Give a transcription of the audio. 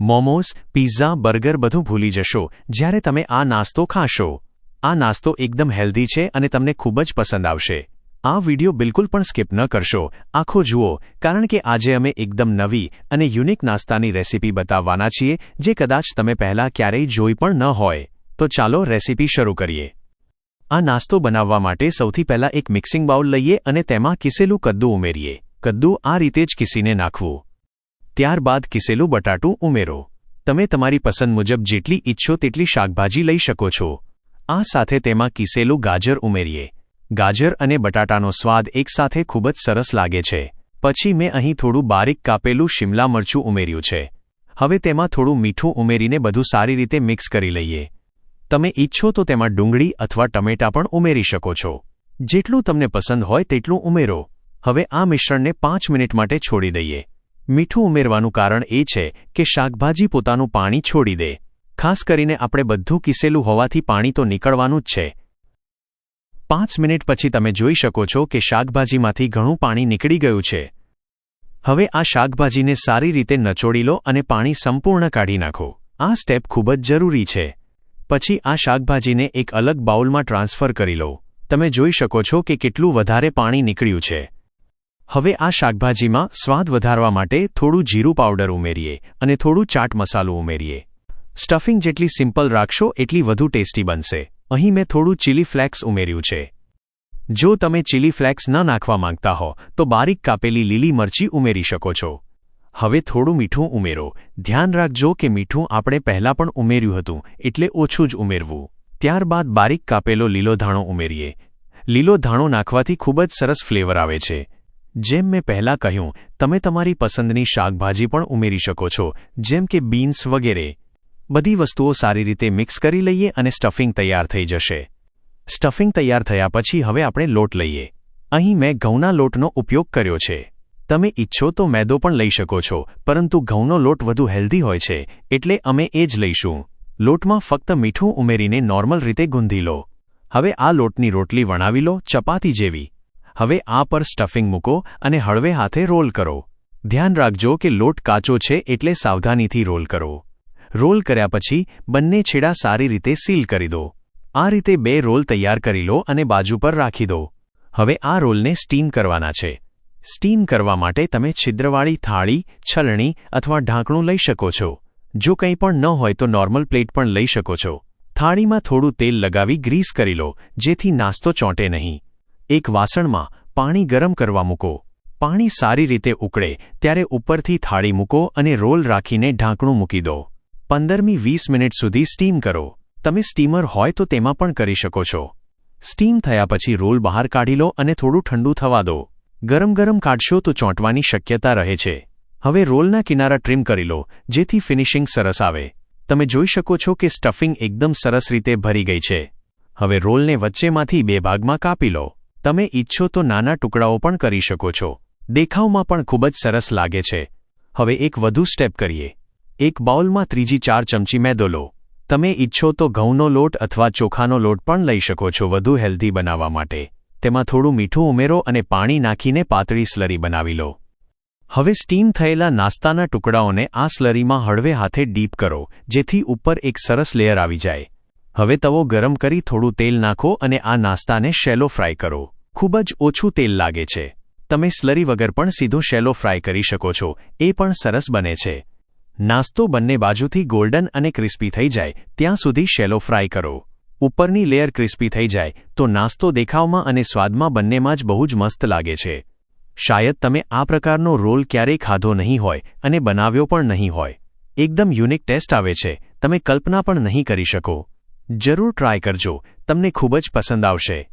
Momos, pizza, burger બધું ભૂલી જશો. જ્યારે તમે આ નાસ્તો ખાશો. આ નાસ્તો એકદમ હેલ્ધી છે અને તમને ખૂબ જ પસંદ આવશે. આ વિડિયો બિલકુલ પણ સ્કીપ ન કરશો. આખો જુઓ, કારણ કે આજે અમે એકદમ નવી અને યુનિક નાસ્તાની રેસીપી બતાવવાના છીએ, જે કદાચ તમે પહેલાં ક્યારેય જોઈ પણ ન હોય. તો ચાલો રેસીપી શરૂ કરીએ. આ નાસ્તો બનાવવા માટે સૌથી પહેલાં એક મિક્સિંગ બાઉલ લઈએ અને તેમાં કિસેલું કદ્દુ ઉમેરીએ. કદ્દુ આ રીતે જ કિસીને નાખવું. ત્યારબાદ કિસેલું બટાટું ઉમેરો. તમે તમારી પસંદ મુજબ જેટલી ઈચ્છો તેટલી શાકભાજી લઈ શકો છો. આ સાથે તેમાં કિસેલું ગાજર ઉમેરીએ. ગાજર અને બટાટાનો સ્વાદ એકસાથે ખૂબ જ સરસ લાગે છે. પછી મેં અહીં થોડું બારીક કાપેલું શિમલા મરચું ઉમેર્યું છે. હવે તેમાં થોડું મીઠું ઉમેરીને બધું સારી રીતે મિક્સ કરી લઈએ. તમે ઈચ્છો તો તેમાં ડુંગળી અથવા ટમેટાં પણ ઉમેરી શકો છો. જેટલું તમને પસંદ હોય તેટલું ઉમેરો. હવે આ મિશ્રણને પાંચ મિનિટ માટે છોડી દઈએ. મીઠું ઉમેરવાનું કારણ એ છે કે શાકભાજી પોતાનું પાણી છોડી દે. ખાસ કરીને આપણે બધું કિસેલું હોવાથી પાણી તો નીકળવાનું જ છે. પાંચ મિનિટ પછી તમે જોઈ શકો છો કે શાકભાજીમાંથી ઘણું પાણી નીકળી ગયું છે. હવે આ શાકભાજીને સારી રીતે નચોડી લો અને પાણી સંપૂર્ણ કાઢી નાખો. આ સ્ટેપ ખૂબ જ જરૂરી છે. પછી આ શાકભાજીને એક અલગ બાઉલમાં ટ્રાન્સફર કરી લો. તમે જોઈ શકો છો કે કેટલું વધારે પાણી નીકળ્યું છે. હવે આ શાકભાજીમાં સ્વાદ વધારવા માટે થોડું જીરું પાવડર ઉમેરીએ અને થોડું ચાટ મસાલો ઉમેરીએ. સ્ટફિંગ જેટલી સિમ્પલ રાખશો એટલી વધુ ટેસ્ટી બનશે. અહીં મેં થોડું ચીલી ફ્લેક્સ ઉમેર્યું છે. જો તમે ચીલી ફ્લેક્સ ન નાખવા માંગતા હો, તો બારીક કાપેલી લીલી મરચી ઉમેરી શકો છો. હવે થોડું મીઠું ઉમેરો. ધ્યાન રાખજો કે મીઠું આપણે પહેલાં પણ ઉમેર્યું હતું, એટલે ઓછું જ ઉમેરવું. ત્યારબાદ બારીક કાપેલો લીલો ધાણો ઉમેરીએ. લીલો ધાણો નાખવાથી ખૂબ જ સરસ ફ્લેવર આવે છે. જેમ મેં પહેલાં કહ્યું, તમે તમારી પસંદની શાકભાજી પણ ઉમેરી શકો છો, જેમ કે બીન્સ વગેરે. બધી વસ્તુઓ સારી રીતે મિક્સ કરી લઈએ અને સ્ટફિંગ તૈયાર થઈ જશે. સ્ટફિંગ તૈયાર થયા પછી હવે આપણે લોટ લઈએ. અહીં મેં ઘઉંના લોટનો ઉપયોગ કર્યો છે. તમે ઈચ્છો તો મેદો પણ લઈ શકો છો, પરંતુ ઘઉંનો લોટ વધુ હેલ્ધી હોય છે, એટલે અમે એ જ લઈશું. લોટમાં ફક્ત મીઠું ઉમેરીને નોર્મલ રીતે ગુંધી લો. હવે આ લોટની રોટલી વણાવી લો, ચપાતી જેવી. હવે આ પર સ્ટફિંગ મૂકો અને હળવે હાથે રોલ કરો. ધ્યાન રાખજો કે લોટ કાચો છે એટલે સાવધાનીથી રોલ કરો. રોલ કર્યા પછી બંને છેડા સારી રીતે સીલ કરી દો. આ રીતે બે રોલ તૈયાર કરી લો અને બાજુ પર રાખી દો. હવે આ રોલને સ્ટીમ કરવાના છે. સ્ટીમ કરવા માટે તમે છિદ્રવાળી થાળી, છલણી અથવા ઢાંકણું લઈ શકો છો. જો કંઈ પણ ન હોય તો નોર્મલ પ્લેટ પણ લઈ શકો છો. થાળીમાં થોડું તેલ લગાવી ગ્રીસ કરી લો, જેથી નાસ્તો ચોંટે નહીં. એક વાસણમાં પાણી ગરમ કરવા મૂકો. પાણી સારી રીતે ઉકળે ત્યારે ઉપરથી થાળી મૂકો અને રોલ રાખીને ઢાંકણું મૂકી દો. પંદરમી વીસ મિનિટ સુધી સ્ટીમ કરો. તમે સ્ટીમર હોય તો તેમાં પણ કરી શકો છો. સ્ટીમ થયા પછી રોલ બહાર કાઢી લો અને થોડું ઠંડુ થવા દો. ગરમ ગરમ કાઢશો તો ચોંટવાની શક્યતા રહે છે. હવે રોલના કિનારા ટ્રીમ કરી લો, જેથી ફિનિશિંગ સરસ આવે. તમે જોઈ શકો છો કે સ્ટફિંગ એકદમ સરસ રીતે ભરી ગઈ છે. હવે રોલને વચ્ચેમાંથી બે ભાગમાં કાપી લો. તમે ઈચ્છો તો નાના ટુકડાઓ પણ કરી શકો છો. દેખાવમાં પણ ખૂબ જ સરસ લાગે છે. હવે એક વધુ સ્ટેપ કરીએ. એક બાઉલમાં ત્રીજી ચાર ચમચી મેદો લો. તમે ઈચ્છો તો ઘઉંનો લોટ અથવા ચોખાનો લોટ પણ લઈ શકો છો વધુ હેલ્ધી બનાવવા માટે. તેમાં થોડું મીઠું ઉમેરો અને પાણી નાખીને પાતળી સ્લરી બનાવી લો. હવે સ્ટીમ થયેલા નાસ્તાના ટુકડાઓને આ સ્લરીમાં હળવે હાથે ડીપ કરો, જેથી ઉપર એક સરસ લેયર આવી જાય. હવે તવો ગરમ કરી થોડું તેલ નાખો અને આ નાસ્તાને શેલો ફ્રાય કરો. ખૂબ જ ઓછું તેલ લાગે છે. તમે સ્લરી વગર પણ સીધો શેલો ફ્રાય કરી શકો છો, એ પણ સરસ બને છે. નાસ્તો બંને બાજુથી ગોલ્ડન અને ક્રિસ્પી થઈ જાય, ત્યાં સુધી શેલો ફ્રાય કરો. ઉપરની લેયર ક્રિસ્પી થઈ જાય, તો નાસ્તો દેખાવમાં અને સ્વાદમાં બંનેમાં જ બહુ જ મસ્ત લાગે છે. શાયદ તમે આ પ્રકારનો રોલ ક્યારેય ખાધો નહીં હોય અને બનાવ્યો પણ નહીં હોય. એકદમ યુનિક ટેસ્ટ આવે છે, તમે કલ્પના પણ નહીં કરી શકો. જરૂર ટ્રાય કરજો, તમને ખૂબ જ પસંદ આવશે.